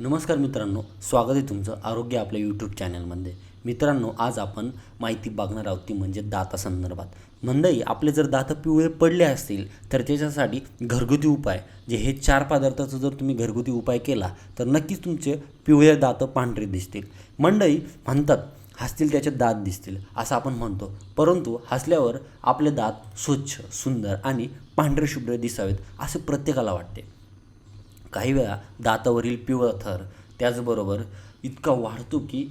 नमस्कार मित्रांनो स्वागत आहे तुमचं आरोग्य आपल्या यूट्यूब चॅनलमध्ये मित्रांनो आज आपण माहिती बघणार आहोत ती म्हणजे दातासंदर्भात मंडई आपले जर दात पिवळे पडले असतील तर त्याच्यासाठी घरगुती उपाय जे हे चार पदार्थाचा जर तुम्ही घरगुती उपाय केला तर नक्कीच तुमचे पिवळे दात पांढरे दिसतील. मंडई म्हणतात हसतील त्याचे दात दिसतील असं आपण म्हणतो. परंतु हसल्यावर आपले दात स्वच्छ सुंदर आणि पांढरे शुभ्र दिसावेत असे प्रत्येकाला वाटते. काही वेळा दातावरील पिवळा थर. त्याचबरोबर इतका वाढतो की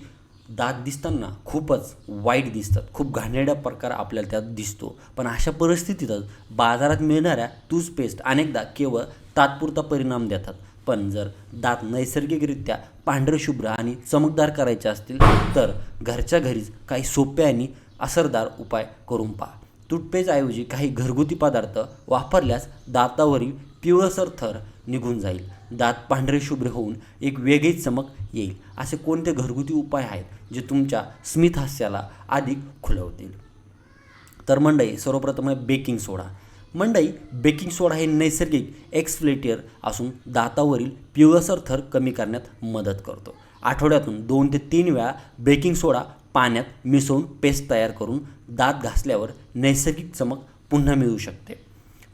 दात दिसताना खूपच वाईट दिसतात. खूप घाणेरडा प्रकार आपल्याला त्यात दिसतो. पण अशा परिस्थितीतच बाजारात मिळणाऱ्या टूथपेस्ट अनेकदा केवळ तात्पुरता परिणाम देतात. पण जर दात नैसर्गिकरित्या पांढरशुभ्र आणि चमकदार करायचे असतील तर घरच्या घरीच काही सोपे आणि असरदार उपाय करून पहा. टूथपेस्टऐवजी काही घरगुती पदार्थ वापरल्यास दातावरील पिवळसर थर निघून जाईल. दात पांढरे शुभ्र होऊन एक वेगळीच चमक येईल. असे कोणते घरगुती उपाय आहेत जे तुमच्या स्मित हास्याला अधिक खुलवतील? तर मंडई सर्वप्रथम आहे बेकिंग सोडा. मंडई बेकिंग सोडा हे नैसर्गिक एक्सफ्लेटियर असून दातावरील पिवळसर थर कमी करण्यात मदत करतो. आठवड्यातून दोन ते तीन वेळा बेकिंग सोडा पाण्यात मिसळून पेस्ट तयार करून दात घासल्यावर नैसर्गिक चमक पुन्हा मिळू शकते.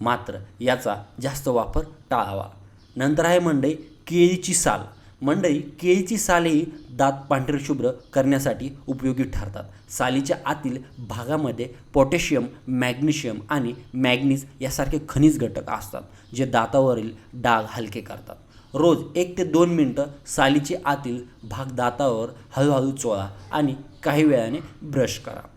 मात्र याचा जास्त वापर टाळावा. नंतर आहे मंडई केळीची साल. मंडई केळीची सालही दात पांढरे शुभ्र करण्यासाठी उपयोगी ठरतात. सालीच्या आतील भागामध्ये पोटॅशियम मॅग्नेशियम आणि मॅग्नीज यासारखे खनिज घटक असतात जे दातावरील डाग हलके करतात. रोज एक ते दोन मिनटं सालीचे आतील भाग दातावर हळूहळू चोळा आणि काही वेळाने ब्रश करा.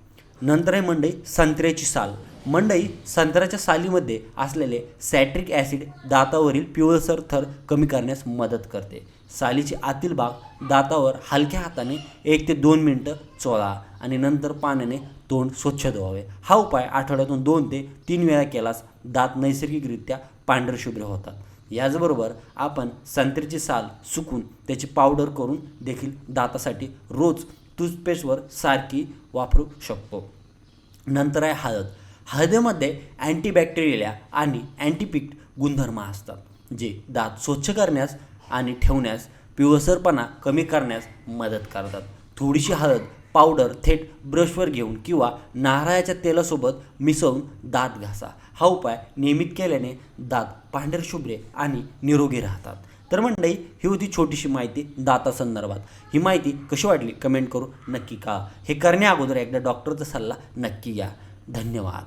नंतर आहे मंडई संत्र्याची साल. मंडई संत्र्याच्या सालीमध्ये असलेले सॅट्रिक ॲसिड दातावरील पिवळसर थर कमी करण्यास मदत करते. सालीची आतील भाग दातावर हलक्या हाताने एक ते दोन मिनटं चोळा आणि नंतर पाण्याने तोंड स्वच्छ धुवावे. हा उपाय आठवड्यातून दोन ते तीन वेळा केलास दात नैसर्गिकरित्या पांढरशुभ्र होतात. याचबरोबर आपण संत्र्याची साल सुकून त्याची पावडर करून देखील दातासाठी रोज टूथपेस्टवर सारखी वापरू शकतो. नंतर आहे हळद. हळदीमध्ये अँटीबॅक्टेरिया आणि अँटीपिक्ट गुणधर्म असतात जे दात स्वच्छ करण्यास आणि ठेवण्यास पिवळसरपणा कमी करण्यास मदत करतात. थोडीशी हळद पावडर थेट ब्रशवर घेऊन किंवा नारळाच्या तेलासोबत मिसळून दात घासा. हा उपाय नियमित केल्याने दात पांढरशुभ्रे आणि निरोगी राहतात. तर मंडळी ही होती छोटीशी माहिती दाता संदर्भात. ही माहिती कशी वाटली? कमेंट करू नक्की का हे करण्या अगोदर एकदा डॉक्टरचा सल्ला नक्की घ्या. धन्यवाद.